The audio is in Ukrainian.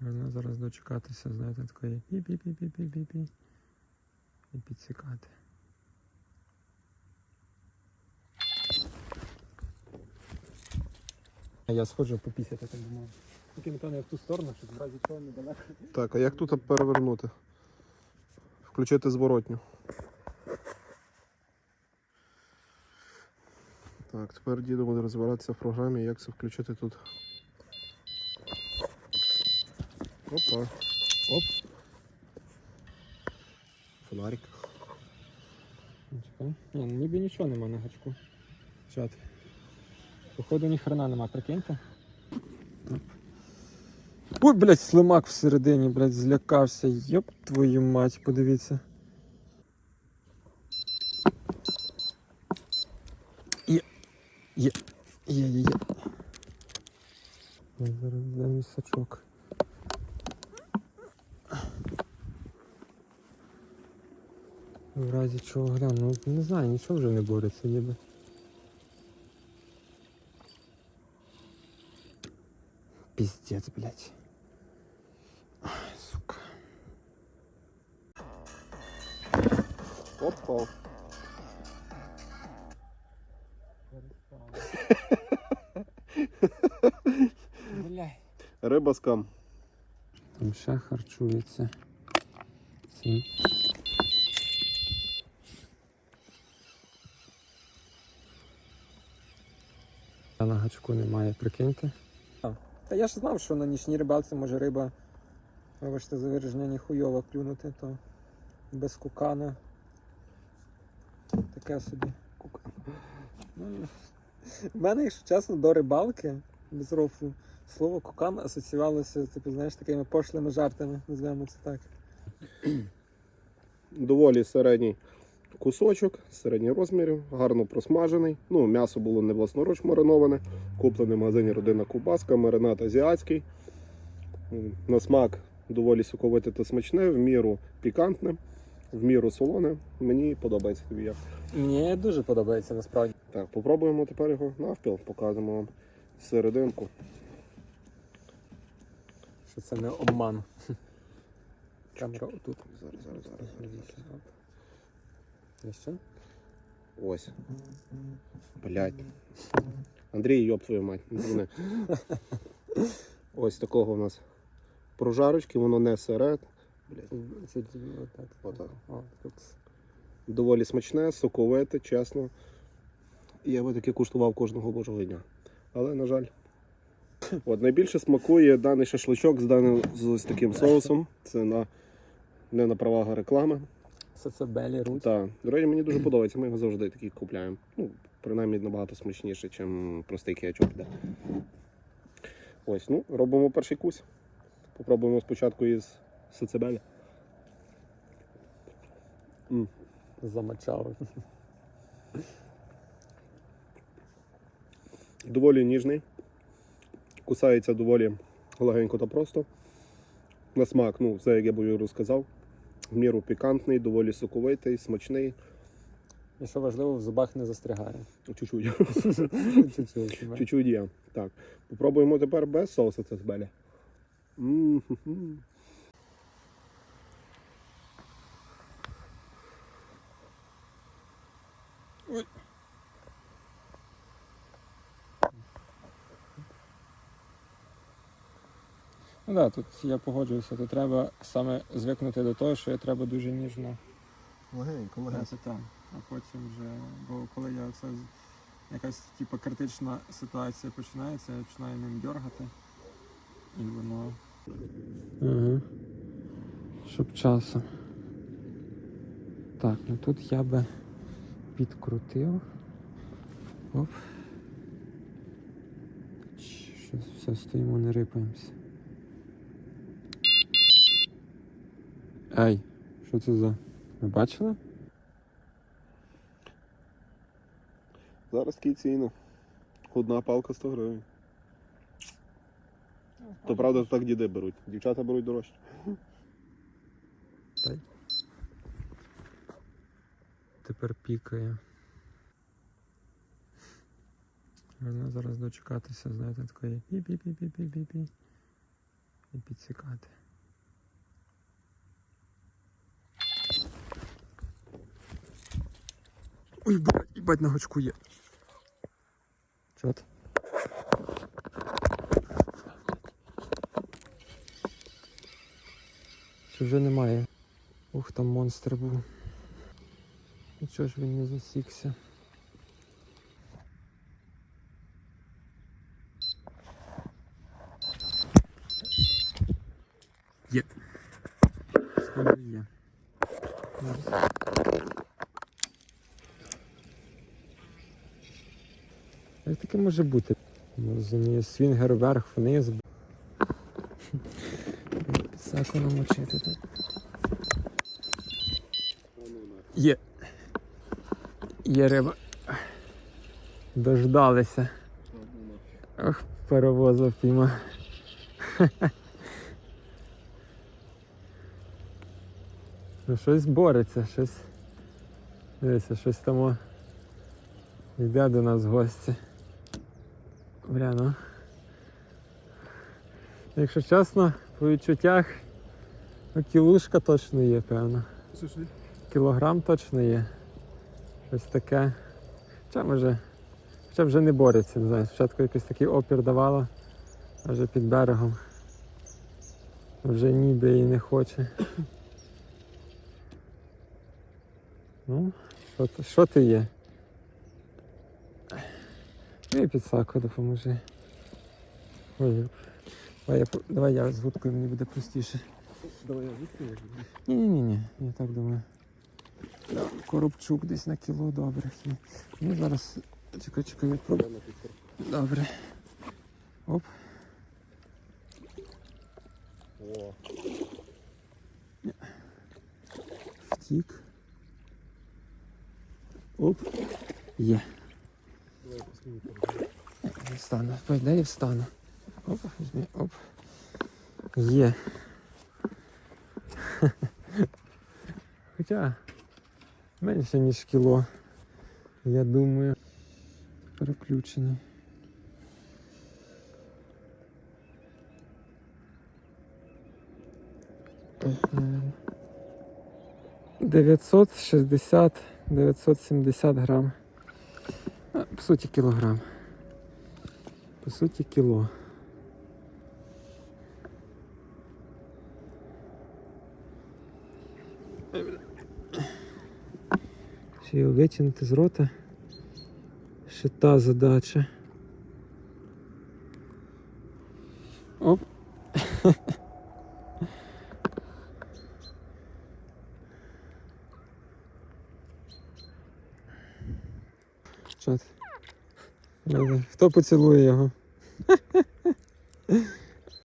Можна зараз дочекатися, знаєте, такої пі-пі-пі-пі-пі-пі-пі І підсікати. Я сходжу попісяти, так думаю. Тільки, напевно, я в ту сторону, щоб в разі чого недалеко. Так, а як тут перевернути? Включити зворотню. Так, тепер діду буде розбиратися в програмі, як це включити тут. Опа. Оп. Фонарик. Чекай. Ні, ну, ніби нічого нема на гачку. Чат. Походу ні хрена нема, прикиньте. Ой, блядь, слимак всередині, блядь, злякався. Йоп твою мать, подивіться. Є. Є. Є, є, є. Зараз мій сачок. В разі чого гляну, ну не знаю, нічого вже не бореться ніби. Пиздец, блядь. Ай, сука. Опа. Блядь. Риба з кам. Там ще харчується. Цим. На гачку немає, прикиньте. Та я ж знав, що на нічній рибалці може риба, вибачте за вираження, ніхуйово клюнути, то без кукана. Таке собі. Кукан. Ну, в мене, якщо чесно, до рибалки без рофлу слово кукан асоціювалося, типу, знаєш, такими пошлими жартами, називаємо це так. Доволі середній кусочок, середніх розмірів, гарно просмажений. Ну, м'ясо було не власноруч мариноване. Куплений в магазині родина Кубаска, маринад азіатський. На смак доволі соковите та смачне, в міру пікантне, в міру солоне. Мені подобається тобі як. Мені дуже подобається насправді. Так, попробуємо тепер його навпіл, покажемо вам серединку. Що це не обман. Камера отут. Зараз, зараз, зараз. І що? Ось. Блять. Андрій, йоб твою мать. не. Ось такого у нас прожарочки, воно не серед. Отак. Тут. Доволі смачне, соковите, чесно. І Я би таке куштував кожного божого дня. Але, на жаль. От, найбільше смакує даний шашличок з даним з ось таким соусом. Це на, не на правах реклами. Це це белі. Так, до речі, мені дуже подобається, ми його завжди такий купляємо. Ну, принаймні набагато смачніше, ніж простий кетчуп. іде. Ось, ну, робимо перший кусь. Попробуємо спочатку із сацебеля. М, Замочали. Доволі ніжний. Кусається доволі легенько та просто. На смак, ну, все, як я бою розказав. В міру пікантний, доволі соковитий, смачний. І що важливо, в зубах не застрягає. Чуть-чуть. Чуть-чуть. Чуть-чуть є. Так. Попробуємо тепер без соусу цезбеля. М-ху-ху. Ну так, тут я погоджуюся, то треба саме звикнути до того, що я треба дуже ніжно Легенько, Це там. А потім вже, бо коли я це якась типу, критична ситуація починається, я починаю ним дергати. І воно. Угу. Щоб часом. Так, ну тут я би підкрутив. Оп. Щось все стоїмо, не рипаємося. Ей, що це за? Ви бачили? Зараз такі ціни. Одна палка 100 гривень. То правда так діди беруть. Дівчата беруть дорожче. Дай. Тепер пікає. Можна зараз дочекатися, знаєте, такої пі-пі-пі-пі-пі-пі. і підсікати. Ой, блядь, їбать на гачку є. Чот. Чи вже немає? Ух, там монстр був. Ну чого ж він не засікся? Є. Сходу є. Як таке може бути? Не розумію, свінгер вверх, вниз. Підсаку намочити тут. Є. Є риба. Дождалися. Ох, паровоза впійма. Ну щось бореться, щось. Дивися, щось там йде до нас в гості. Бля, ну. Якщо чесно, по відчуттях ну, кілушка точно є, певно. Кілограм точно є. Щось таке. Хоча може. Хоча вже не бореться, не знаю. Спочатку якийсь такий опір давала, а вже під берегом. Вже ніби і не хоче. Ну, що ти є? Ну і підсаку допоможи. Ой, давай я, давай я з вудкою, мені буде простіше. Давай я відкрию. Ні, ні, ні, ні, я так думаю. Да, Коробчук десь на кіло добре. Ну зараз. Чекай, чекай, я пробую. Добре. Оп. О, Втік. Оп. Є. Я Встану. Пойде і встану. Оп, візьми, оп. Є. Хоча менше, ніж кіло. Я думаю. Переключені. Ох, наверно. 960 970 грам. По суті, кілограм. По суті, кіло. Ще його витягнути з рота. Ще та задача. Оп. Чат. Хто поцілує його?